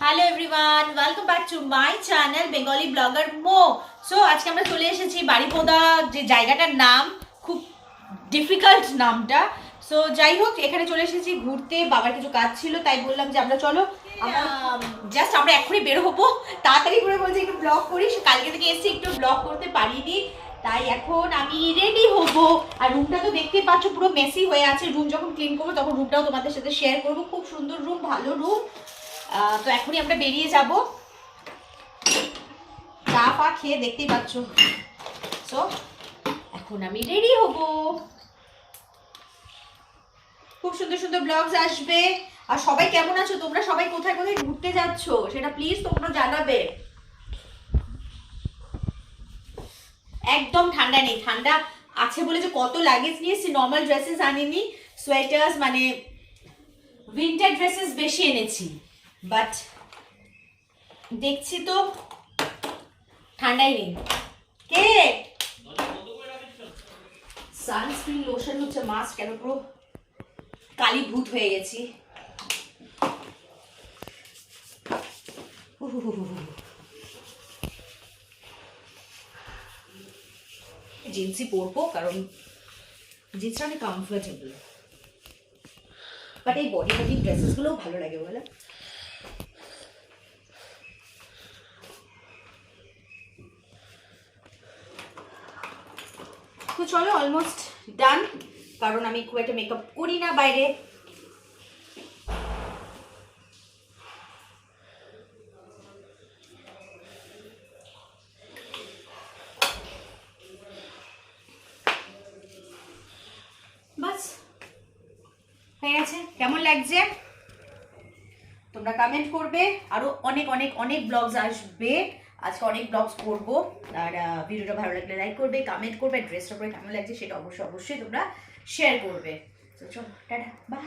Hello everyone welcome back to my channel Bengali blogger Md so আজকে আমরা চলে এসেছি বাড়িপোদা যে জায়গাটার নাম খুব ডিফিকাল্ট নামটা। সো যাই হোক এখানে চলে এসেছি ঘুরতে। বাবার কিছু কাজ ছিল তাই বললাম যে আমরা চলো জাস্ট আমরা এখনই বের হব। তাড়াতাড়ি করে বলছি একটু ব্লগ করি। সে কালকে থেকে এসেছি একটু ব্লগ করতে পারিনি। তাই এখন আমি রেডি হব। আর রুমটা তো দেখতেই পাচ্ছ পুরো মেসি হয়ে আছে। রুম যখন ক্লিন করব তখন রুমটাও তোমাদের সাথে শেয়ার করব। খুব সুন্দর রুম ভালো রুম তো এখনই আমরা বেরিয়ে যাব। চা ফা খেয়ে দেখতেই পাচ্ছ। সো এখন আমি রেডি হব। খুব সুন্দর সুন্দর ব্লগস আসবে। আর সবাই কেমন আছো? তোমরা সবাই কোথায় কোথায় ঘুরতে যাচ্ছ? সেটা প্লিজ তোমরা জানাবে। একদম ঠান্ডা নেই। ঠান্ডা আছে বলে যে কত লাগেজ নিয়েছি নর্মাল ড্রেসেস আনিনি। সোয়েটার্স মানে উইন্টার ড্রেসেস বেশি এনেছি। বাট দেখছি তো, ঠান্ডাই নেই। কে? সানস্ক্রিন লোশন হচ্ছে মাস্ক কেন পুরো কালি ভূত হয়ে গেছি। জিন্সই পরবো, কারণ জিন্সটা অনেক কমফোর্টেবল বাট এই বডি বডি ড্রেসেসগুলোও ভালো লাগে, বলে। তো চলো অলমোস্ট ডান কারণ আমি খুব একটা মেকআপ করি না বাইরে। হয়ে গেছে। কেমন লাগছে? তোমরা কমেন্ট করবে। আরও অনেক অনেক অনেক ব্লগস আসবে। আজকে অনেক ব্লগস করব। আর ভিডিওটা ভালো লাগলে লাইক করবে কমেন্ট করবে ড্রেসটা পরে কেমন লাগছে সেটা অবশ্যই অবশ্যই তোমরা শেয়ার করবে। তো চলো, টাটা বাই